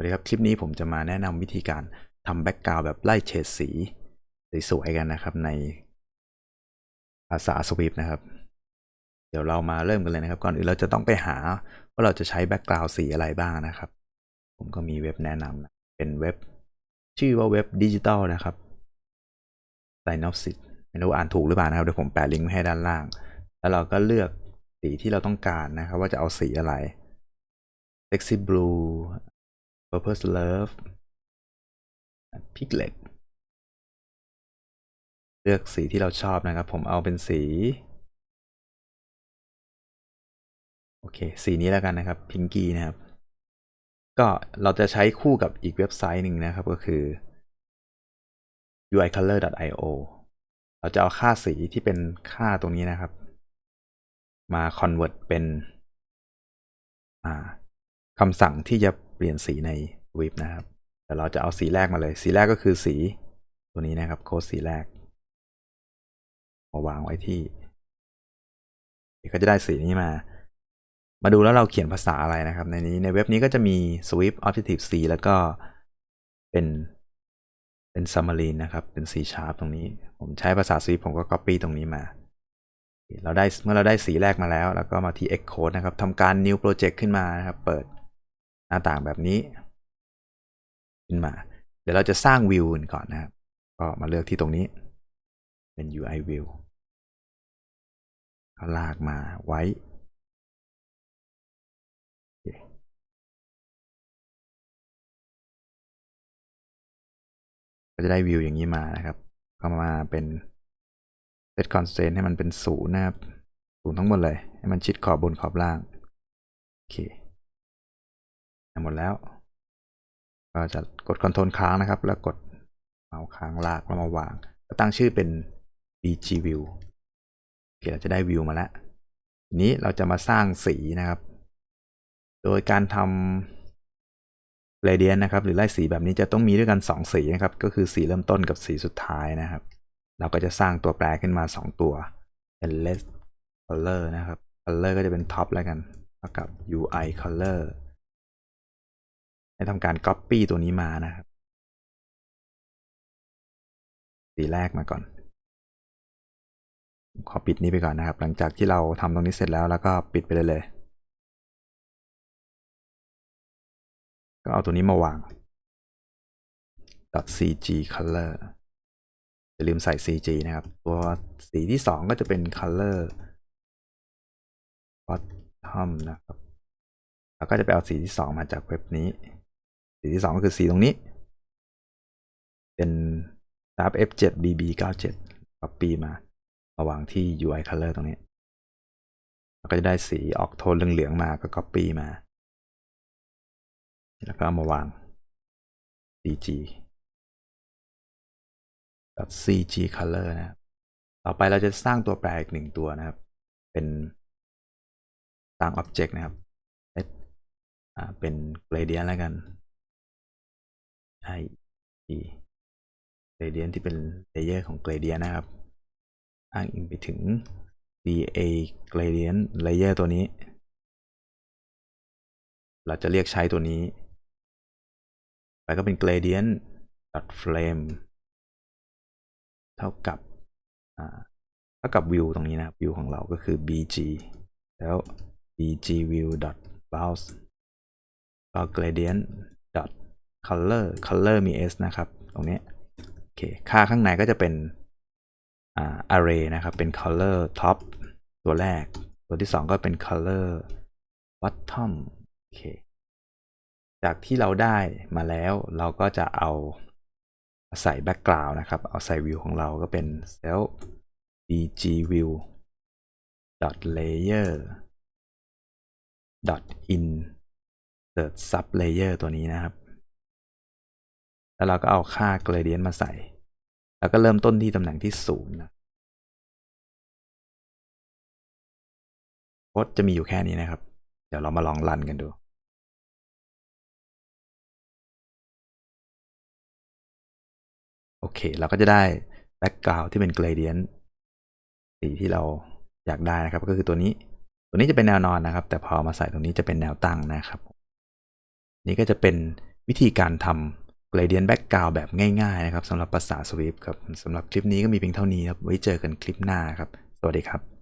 วัสดีครับ คลิปนี้ผมจะมาแนะนำวิธีการทำแบ็กกราวด์แบบไล่เฉดสี สวยๆกันนะครับในภาษา Swift นะครับ เดี๋ยวเรามาเริ่มกันเลยนะครับ ก่อนอื่นเราจะต้องไปหาว่าเราจะใช้แบ็กกราวด์สีอะไรบ้างนะครับ ผมก็มีเว็บแนะนำนะเป็นเว็บ ชื่อว่าเว็บดิจิตอลนะครับ Synopsys ไม่รู้อ่านถูกหรือเปล่านะครับ เดี๋ยวผมแปะลิงก์ไว้ให้ด้านล่าง แล้วเราก็เลือกสีที่เราต้องการนะครับ ว่าจะเอาสีอะไร Sexy Blue Purpose Love Piglet เลือกสีที่เราชอบนะครับ ผมเอาเป็นสี โอเค สีนี้แล้วกันนะครับ Pinky นะครับ ก็เราจะใช้คู่กับอีกเว็บไซต์หนึ่งนะครับก็คือ uicolor.io เราจะเอาค่าสีที่เป็นค่าตรงนี้นะครับ มา convert เป็นคำสั่งที่จะ ปลี่ยนสีในวิบนะครับแต่เราจะเอาสีแรกมาเลย สีแรกก็คือสีตัวนี้นะครับ โค้ดสีแรกมาวางไว้ที่ก็จะได้สีนี้มา มาดูแล้วเราเขียนภาษาอะไรนะครับ ในนี้ในเว็บนี้ก็จะมี Swift Objective C แล้วก็เป็นเป็น Xamarin นะครับ เป็น C Sharp ตรงนี้ ผมใช้ภาษา Swift ผมก็ Copy ตรงนี้มา เราได้เมื่อเราได้สีแรกมาแล้ว แล้วก็มาที่ Xcode นะครับทำการ New Project ขึ้นมานะครับ เปิด หน้าต่างแบบนี้ขึ้นมา เดี๋ยวเราจะสร้างวิวก่อนนะครับ ก็มาเลือกที่ตรงนี้ เป็น UI view ก็ลากมาไว้ ก็จะได้วิวอย่างนี้มานะครับ ก็มาเป็น set constraint ให้มันเป็นศูนย์นะครับศูนย์ทั้งหมดเลย ให้มันชิดขอบบนขอบล่าง โอเค หมดแล้ว ก็จะกด Ctrl ค้างนะครับ แล้วกดเมาส์ค้างลากแล้วมาวางก็ตั้งชื่อเป็น bg view โอเคเราจะได้วิวมาแล้วทีนี้เราจะมาสร้างสีนะครับ โดยการทำ gradient นะครับ หรือไล่สีแบบนี้จะต้องมีด้วยกัน 2 สีนะครับ ก็คือสีเริ่มต้นกับสีสุดท้ายนะครับ เราก็จะสร้างตัวแปรขึ้นมา 2 ตัวเป็น let color นะครับ color ก็จะเป็น top แล้วกันเท่ากับ ui color ให้ทำการ Copy ตัวนี้มานะครับ สีแรกมาก่อน ขอปิดนี้ไปก่อนนะครับ หลังจากที่เราทำตรงนี้เสร็จแล้วแล้วก็ปิดไปเลยเลย ก็เอาตัวนี้มาวาง .cg color อย่าลืมใส่ cg นะครับ ตัวสีที่2ก็จะเป็น color bottom นะครับ แล้วก็จะไปเอาสีที่2มาจากเว็บนี้ สีที่2ก็คือสีตรงนี้ เป็น sharp f7 bb 97 copy มามาวางที่ ui color ตรงนี้ก็จะได้สีออกโทนเหลืองๆมาก็ copy มา แล้วก็เอามาวาง cg cg color นะครับ ต่อไปเราจะสร้างตัวแปรอีกหนึ่งตัวนะครับ เป็นสร้าง object นะครับเป็น gradient แล้วกัน i e gradient ที่เป็น layer ของ gradient นะครับ อ้างอิงไปถึง da gradient layer ตัวนี้ เราจะเรียกใช้ตัวนี้ ไปก็เป็น gradient frame เท่ากับเท่ากับวิวตรงนี้นะครับวิวของเราก็คือ bg แล้ว bg view bounce ก็ gradient color color มี s นะครับ ตรงนี้โอเคค่าข้างในก็จะเป็น array นะครับ เป็น color top ตัวแรก ตัวที่ 2 ก็เป็น color bottom โอเคจากที่เราได้มาแล้วเราก็จะเอาใส่แบ็กกราวน์นะครับ เอาใส่วิวของเราก็เป็น self bg view dot layer dot insert sub layer ตัวนี้นะครับ แล้วเราก็เอาค่า gradient มาใส่ แล้วก็เริ่มต้นที่ตำแหน่งที่ศูนย์นะโค้ดจะมีอยู่แค่นี้นะครับ เดี๋ยวเรามาลองรันกันดู โอเค เราก็จะได้แบ็กกราวด์ที่เป็น gradient สีที่เราอยากได้นะครับ ก็คือตัวนี้ตัวนี้จะเป็นแนวนอนนะครับ แต่พอมาใส่ตรงนี้จะเป็นแนวตั้งนะครับ นี่ก็จะเป็นวิธีการทำ gradient background แบบง่ายๆนะครับสำหรับภาษา Swift ครับสำหรับคลิปนี้ก็มีเพียงเท่านี้ครับ ไว้เจอกันคลิปหน้าครับ สวัสดีครับ